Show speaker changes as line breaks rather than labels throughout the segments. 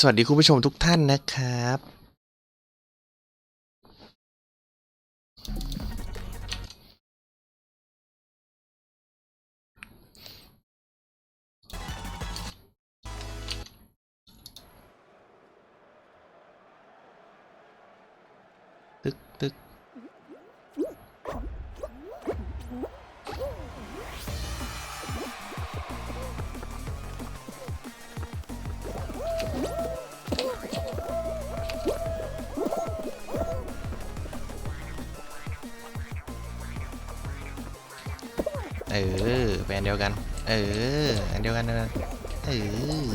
สวัสดีคุณผู้ชมทุกท่านนะครับ ตึกตึก เออเป็นอันเดียวกัน เอออันเดียวกันเลยเออ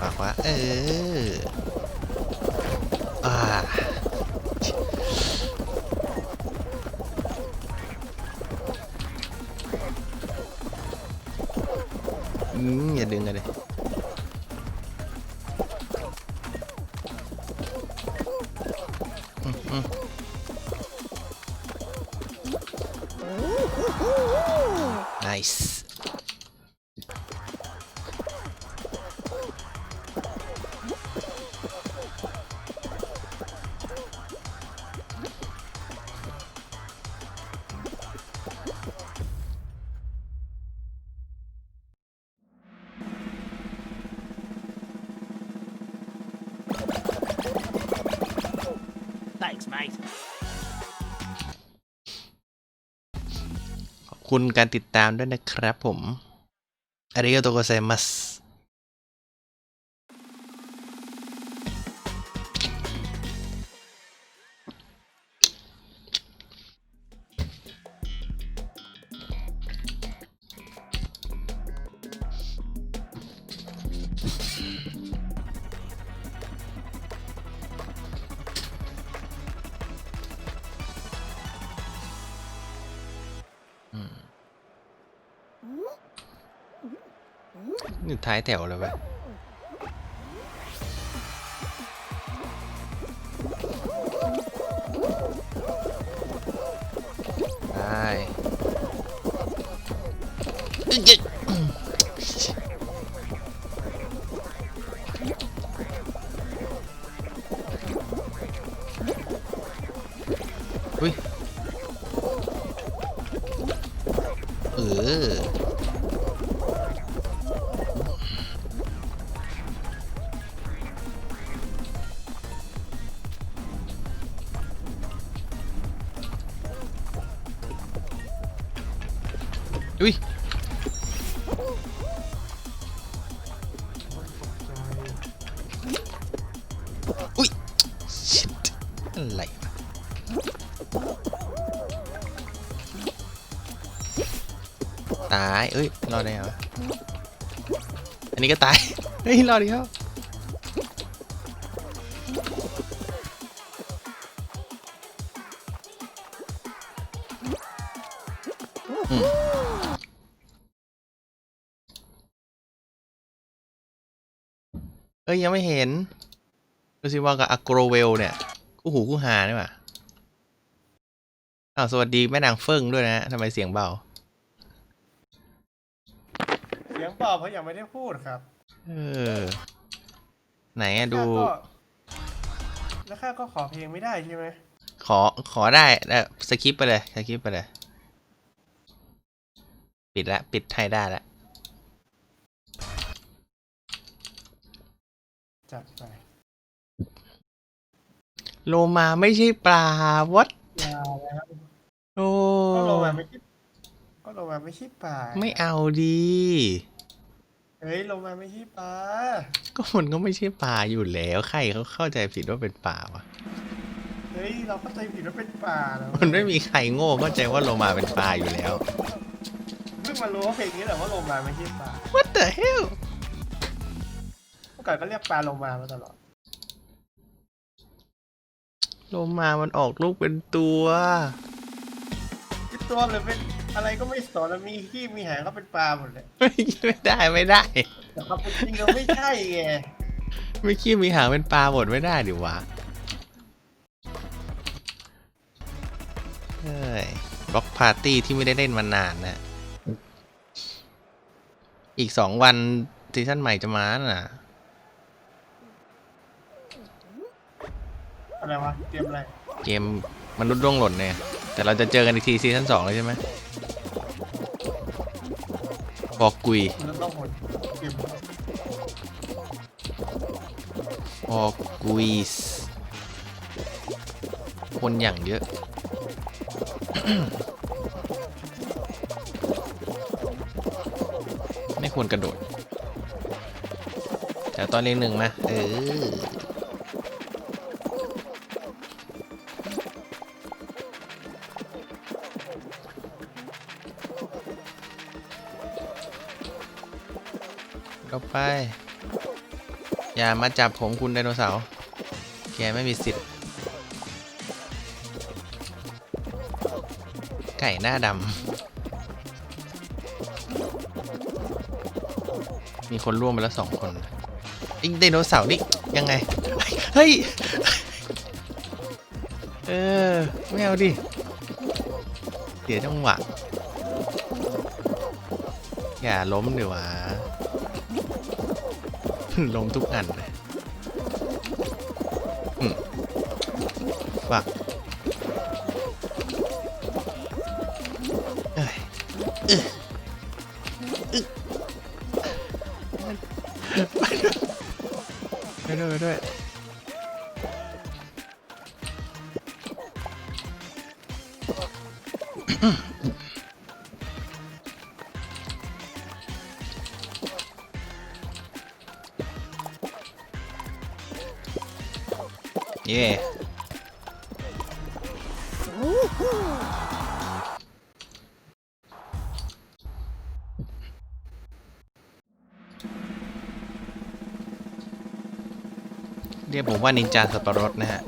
ปากขวาเอออ่าอืมอย่าดึงกันเลย nice คุณการติดตามด้วยนะครับผมอาริโกโตโกไซมัส นี่ท้ายแถวเอุ้ยอะไรตาย เอ้ย รอดได้เหรออันนี้ก็ตาย เฮ้ย รอดอีกแล้วอืมเอ้ย ยังไม่เห็น ดูสิว่ากับอโกรเวลเนี่ยคู่หูคู่หานี่หว่าอ้าวสวัสดีแม่นางเฟิ่งด้วยนะทำไมเสียงเบา
เสียงเปล่าเพราะยังไม่ได้พูดครับ
เออ ไหนอะดู
ข้าก็แล้วข้าก็ขอเพลงไม่ได้ใช่ไหม
ขอขอได้แล้วสคิปไปเลยสคิปไปเลย ปิดละ ปิดไทยได้ละ
จัดไป
โลมาไม่ใช่ปลาวัด
ยาวแล้ว
โอ้
ก็ลงมาไม่ใช่ก็ลงมาไม่ใช่ป่า
ไม่เอาดี
เฮ้ยลงมาไม่ใช่ปลา
ก็มันก็ไม่ใช่ปลาอยู่แล้วใครเขาเข้าใจผิดว่าเป็นปลาวะ
เฮ้ยเราก็ใจผิดว่าเป็นป่าแล้ว
มันไม่มีใครโง่เข้าใจว่าโลมาเป็นปลาอยู่แล้ว
เพิ่งมารู้ว่าเพลงนี้แหละว่าลงมาไม่ใช่ป่า
What the hell
เมื่อก่อนก็เรียกปลาลงมามาตลอด
โลมามันออกลูกเป็นตัว
คิดตัวเลยเป็นอะไรก็ไม่สอนแล้วมีขี้มีหางก็เป็นปลาหมดเลย
ไม่ไม่ได้ไม่ได้
แต่ความเป็นจริงเราไม่ใช่ไง
ไม่ขี้มีหางเป็นปลาหมดไม่ได้ดิวะเฮ้ยบล็อกพาร์ตี้ที่ไม่ได้เล่นมานานนะอีกสองวันซีซั่นใหม่จะมาน่ะ
อะไรวะเตรียมอะไร
เกมมนุษย์ร่วงหล่นเนี่ย แต่เราจะเจอกันอีกทีซีซั่นสองเลยใช่ไหมบอกกุย
มันต้องหมดเตรียม
บอกกุยสคนอย่างเยอะ ไม่ควรกระโดดแต่ตอนเรียนหนึ่งมา เออ ไป อย่ามาจับผมคุณไดโนเสาร์แกไม่มีสิทธิ์ ไก่หน้าดำ มีคนร่วมไปแล้วสองคนไอ้ไดโนเสาร์นี่ ยังไง เฮ้ย เออ ไม่เอาดิเดี๋ยวจังหวะ อย่าล้มเดี๋ยววะ ลงทุกอันเลยอืมวักเอ้ยไปด้วยไปด้วย เย่เรียกผมว่านินจาสับปะรดนะฮะ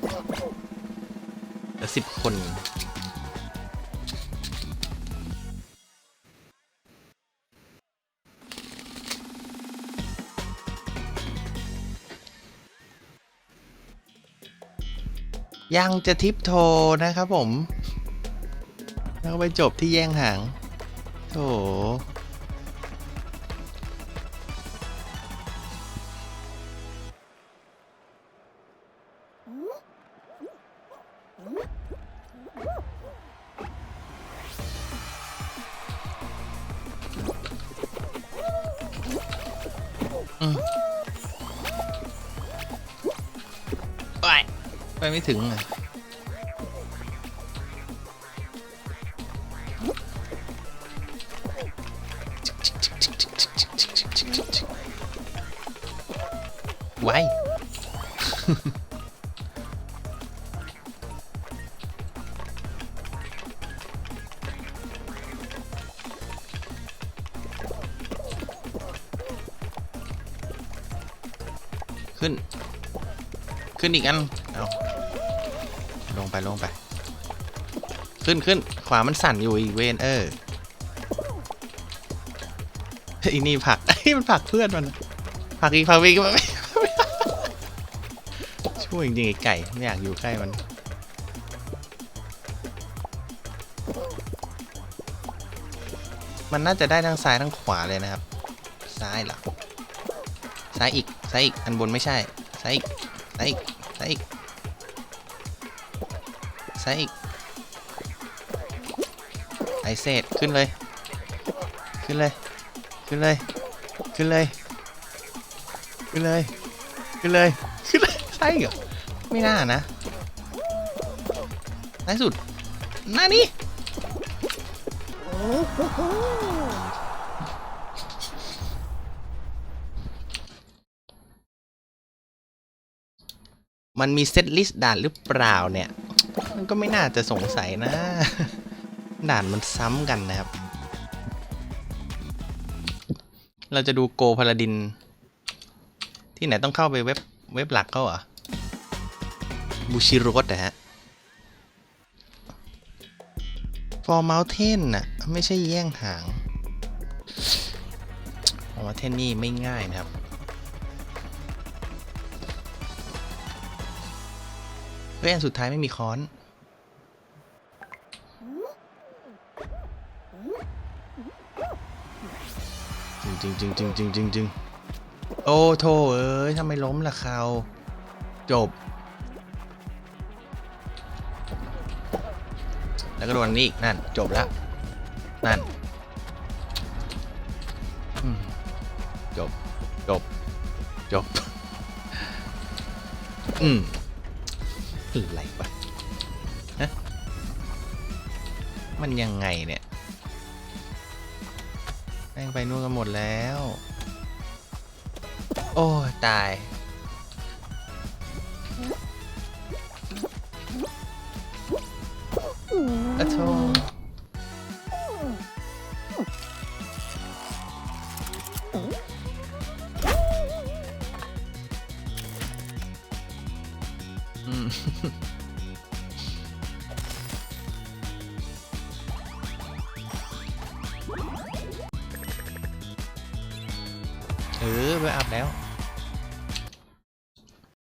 แล้วสิบคน ยังจะทิปโทนะครับผม แล้วไปจบที่แย่งหางโถอื ไปไม่ถึงอะไว้ขึ้น ขึ้นอีกอัน เอาลงไปลงไป ขึ้นขึ้นขวามันสั่นอยู่อีกเวนเอออีนี่ผักไอ้มันผักเพื่อนมันผักอีกผักอีกมันไม่ช่วยจริงๆไอ้ไก่ไม่อยากอยู่ใกล้มันมันน่าจะได้ทั้งซ้ายทั้งขวาเลยนะครับ ซ้ายหรอซ้ายอีกซ้ายอีกอันบนไม่ใช่ ซ้ายอีกซ้ายอีกซ้ายอีก ซ้ายอีกไอเศษขึ้นเลย ขึ้นเลย ขึ้นเลย ขึ้นเลย ขึ้นเลย ขึ้นเลย ขึ้นเลยใช่เหรอ ไม่น่านะในสุดหน้านี้มันมีเซตลิสต์ด่านหรือเปล่าเนี่ย มันก็ไม่น่าจะสงสัยนะ ด่านมันซ้ำกันนะครับ เราจะดูโกพาลาดิน ที่ไหนต้องเข้าไปเว็บเว็บหลักเขาเหรอบูชิโรสนะฮะ For Mountain น่ะ ไม่ใช่แย่งหาง For Mountain นี่ไม่ง่ายนะครับเฮ้ยอันสุดท้ายไม่มีค้อน จริงจริงจริงจริงจริงจริงโอ้โถเอ้ยทำไมล้มล่ะเขาจบ แล้วก็โดนนี่นั่น จบแล้ว นั่นจบ จบ จบ อืมอะไรวะฮะมันยังไงเนี่ย ม่งไปนู่นกันหมดแล้ว โอ้ตาย อะโทอื เออไปอาบแล้ว